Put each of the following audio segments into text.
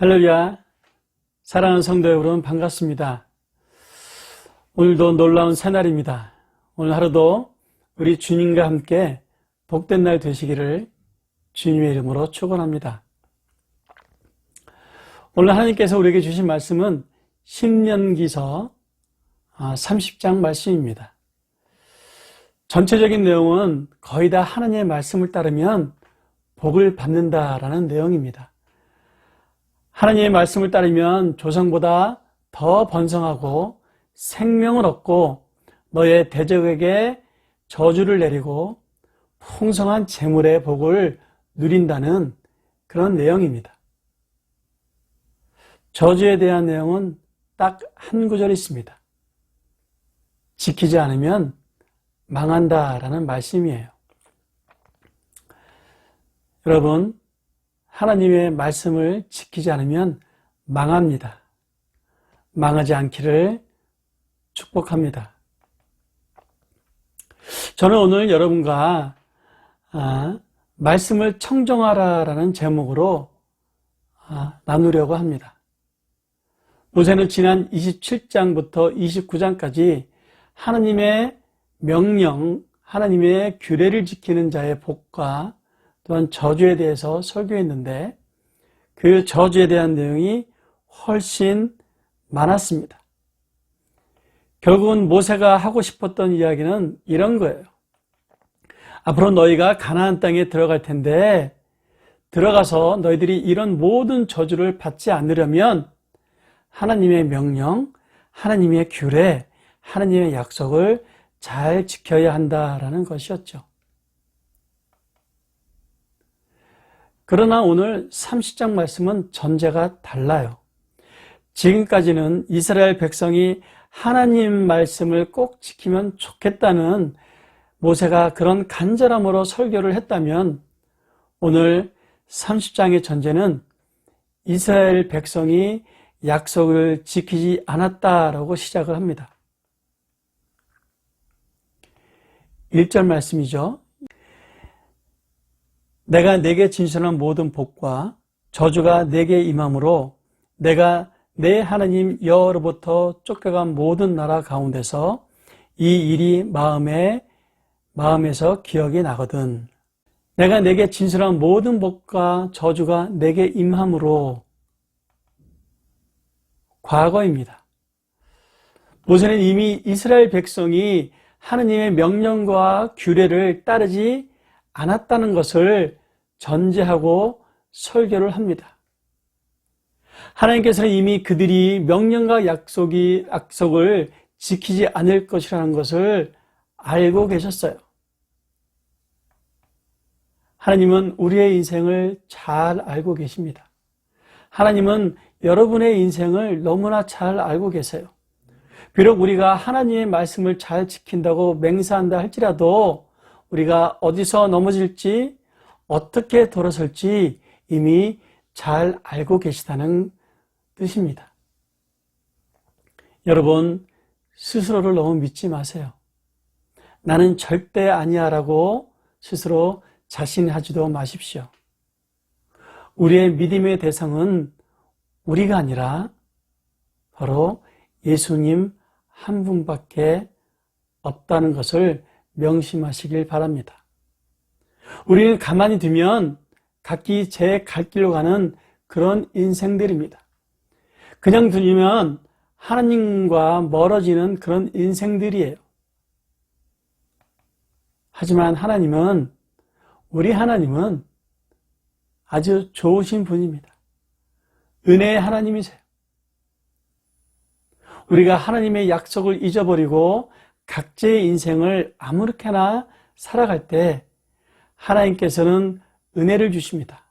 할렐루야. 사랑하는 성도 여러분 반갑습니다. 오늘도 놀라운 새날입니다. 오늘 하루도 우리 주님과 함께 복된 날 되시기를 주님의 이름으로 축원합니다. 오늘 하나님께서 우리에게 주신 말씀은 10년기서 30장 말씀입니다. 전체적인 내용은 거의 다 하나님의 말씀을 따르면 복을 받는다라는 내용입니다. 하나님의 말씀을 따르면 조상보다 더 번성하고 생명을 얻고 너의 대적에게 저주를 내리고 풍성한 재물의 복을 누린다는 그런 내용입니다. 저주에 대한 내용은 딱 한 구절 있습니다. 지키지 않으면 망한다 라는 말씀이에요. 여러분, 하나님의 말씀을 지키지 않으면 망합니다. 망하지 않기를 축복합니다. 저는 오늘 여러분과 아, 말씀을 청정하라라는 제목으로 아, 나누려고 합니다. 모세는 지난 27장부터 29장까지 하나님의 명령, 하나님의 규례를 지키는 자의 복과 또한 저주에 대해서 설교했는데 그 저주에 대한 내용이 훨씬 많았습니다. 결국은 모세가 하고 싶었던 이야기는 이런 거예요. 앞으로 너희가 가나안 땅에 들어갈 텐데 들어가서 너희들이 이런 모든 저주를 받지 않으려면 하나님의 명령, 하나님의 규례, 하나님의 약속을 잘 지켜야 한다라는 것이었죠. 그러나 오늘 30장 말씀은 전제가 달라요. 지금까지는 이스라엘 백성이 하나님 말씀을 꼭 지키면 좋겠다는 모세가 그런 간절함으로 설교를 했다면 오늘 30장의 전제는 이스라엘 백성이 약속을 지키지 않았다라고 시작을 합니다. 1절 말씀이죠. 내가 내게 진실한 모든 복과 저주가 내게 임함으로 내가 내 하나님 여호로부터 쫓겨간 모든 나라 가운데서 이 일이 마음에 마음에서 기억이 나거든. 내가 내게 진실한 모든 복과 저주가 내게 임함으로 과거입니다. 모세는 이미 이스라엘 백성이 하느님의 명령과 규례를 따르지 않았다는 것을 전제하고 설교를 합니다. 하나님께서는 이미 그들이 명령과 약속이, 약속을 지키지 않을 것이라는 것을 알고 계셨어요. 하나님은 우리의 인생을 잘 알고 계십니다. 하나님은 여러분의 인생을 너무나 잘 알고 계세요. 비록 우리가 하나님의 말씀을 잘 지킨다고 맹세한다 할지라도 우리가 어디서 넘어질지 어떻게 돌아설지 이미 잘 알고 계시다는 뜻입니다. 여러분, 스스로를 너무 믿지 마세요. 나는 절대 아니야 라고 스스로 자신하지도 마십시오. 우리의 믿음의 대상은 우리가 아니라 바로 예수님 한 분밖에 없다는 것을 명심하시길 바랍니다. 우리는 가만히 두면 각기 제 갈 길로 가는 그런 인생들입니다. 그냥 두면 하나님과 멀어지는 그런 인생들이에요. 하지만 하나님은, 우리 하나님은 아주 좋으신 분입니다. 은혜의 하나님이세요. 우리가 하나님의 약속을 잊어버리고 각자의 인생을 아무렇게나 살아갈 때 하나님께서는 은혜를 주십니다.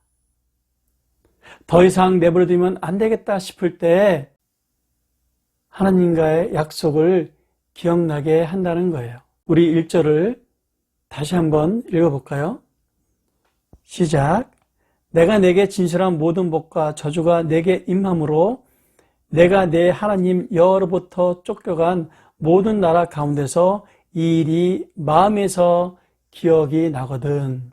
더 이상 내버려두면 안 되겠다 싶을 때 하나님과의 약속을 기억나게 한다는 거예요. 우리 1절을 다시 한번 읽어볼까요? 시작. 내가 내게 진실한 모든 복과 저주가 내게 임함으로 내가 내 하나님 여호로부터 쫓겨간 모든 나라 가운데서 이 일이 마음에서 기억이 나거든.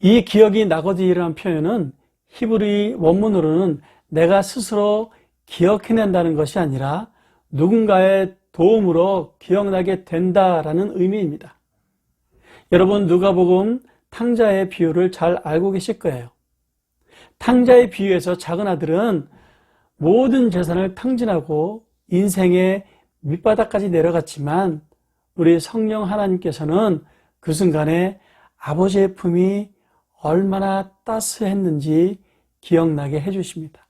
이 기억이 나거든이라는 표현은 히브리 원문으로는 내가 스스로 기억해낸다는 것이 아니라 누군가의 도움으로 기억나게 된다라는 의미입니다. 여러분 누가복음 탕자의 비유를 잘 알고 계실 거예요. 탕자의 비유에서 작은 아들은 모든 재산을 탕진하고 인생의 밑바닥까지 내려갔지만 우리 성령 하나님께서는 그 순간에 아버지의 품이 얼마나 따스했는지 기억나게 해주십니다.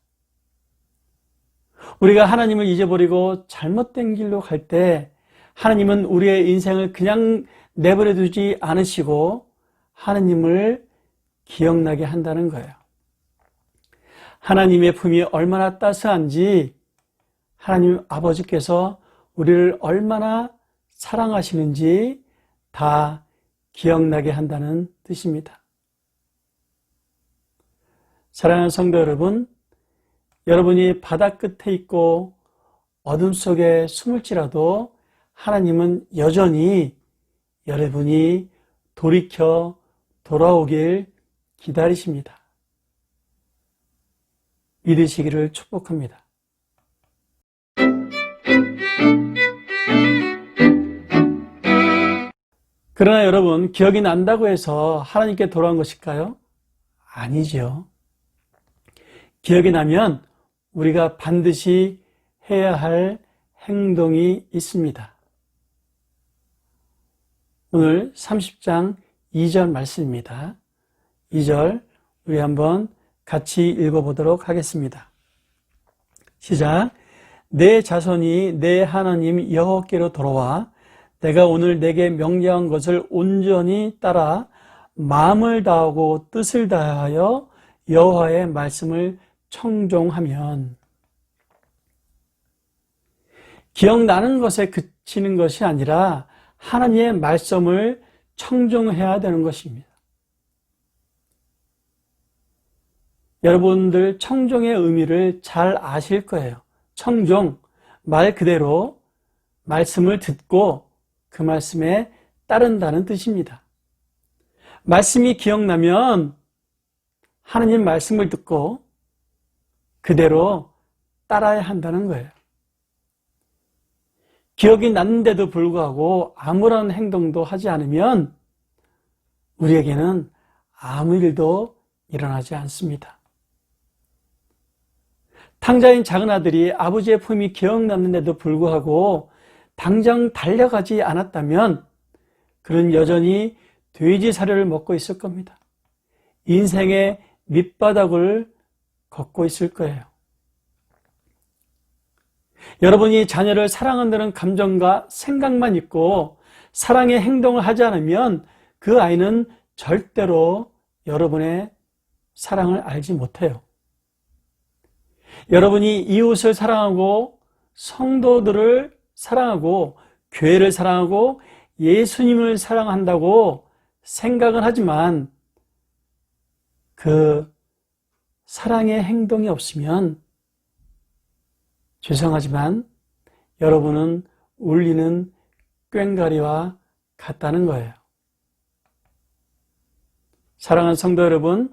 우리가 하나님을 잊어버리고 잘못된 길로 갈 때 하나님은 우리의 인생을 그냥 내버려 두지 않으시고 하나님을 기억나게 한다는 거예요. 하나님의 품이 얼마나 따스한지 하나님 아버지께서 우리를 얼마나 사랑하시는지 다 기억나게 한다는 뜻입니다. 사랑하는 성도 여러분, 여러분이 바다 끝에 있고 어둠 속에 숨을지라도 하나님은 여전히 여러분이 돌이켜 돌아오길 기다리십니다. 믿으시기를 축복합니다. 그러나 여러분, 기억이 난다고 해서 하나님께 돌아온 것일까요? 아니죠. 기억이 나면 우리가 반드시 해야 할 행동이 있습니다. 오늘 30장 2절 말씀입니다. 2절 우리 한번 같이 읽어보도록 하겠습니다. 시작. 내 자손이 내 하나님 여호와께로 돌아와 내가 오늘 내게 명령한 것을 온전히 따라 마음을 다하고 뜻을 다하여 여호와의 말씀을 청종하면 기억나는 것에 그치는 것이 아니라 하나님의 말씀을 청종해야 되는 것입니다. 여러분들 청종의 의미를 잘 아실 거예요. 청종, 말 그대로 말씀을 듣고 그 말씀에 따른다는 뜻입니다. 말씀이 기억나면 하나님 말씀을 듣고 그대로 따라야 한다는 거예요. 기억이 났는데도 불구하고 아무런 행동도 하지 않으면 우리에게는 아무 일도 일어나지 않습니다. 탕자인 작은 아들이 아버지의 품이 기억났는데도 불구하고 당장 달려가지 않았다면 그는 여전히 돼지 사료를 먹고 있을 겁니다. 인생의 밑바닥을 걷고 있을 거예요. 여러분이 자녀를 사랑한다는 감정과 생각만 있고 사랑의 행동을 하지 않으면 그 아이는 절대로 여러분의 사랑을 알지 못해요. 여러분이 이웃을 사랑하고 성도들을 사랑하고 교회를 사랑하고 예수님을 사랑한다고 생각은 하지만 그 사랑의 행동이 없으면 죄송하지만 여러분은 울리는 꽹가리와 같다는 거예요. 사랑하는 성도 여러분,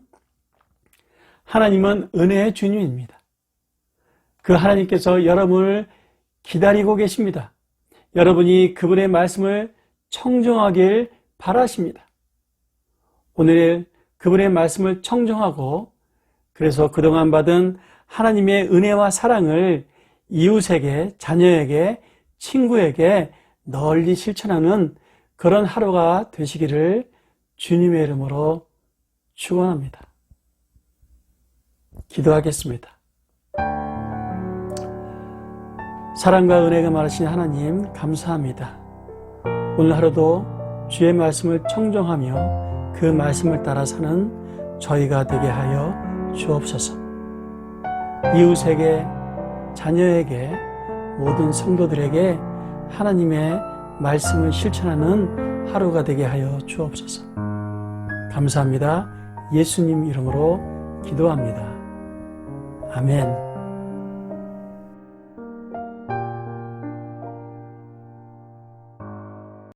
하나님은 은혜의 주님입니다. 그 하나님께서 여러분을 기다리고 계십니다. 여러분이 그분의 말씀을 청정하길 바라십니다. 오늘 그분의 말씀을 청정하고 그래서 그동안 받은 하나님의 은혜와 사랑을 이웃에게, 자녀에게, 친구에게 널리 실천하는 그런 하루가 되시기를 주님의 이름으로 축원합니다. 기도하겠습니다. 사랑과 은혜가 많으신 하나님 감사합니다. 오늘 하루도 주의 말씀을 청정하며 그 말씀을 따라 사는 저희가 되게 하여 주옵소서. 이웃에게 자녀에게 모든 성도들에게 하나님의 말씀을 실천하는 하루가 되게 하여 주옵소서. 감사합니다. 예수님 이름으로 기도합니다. 아멘.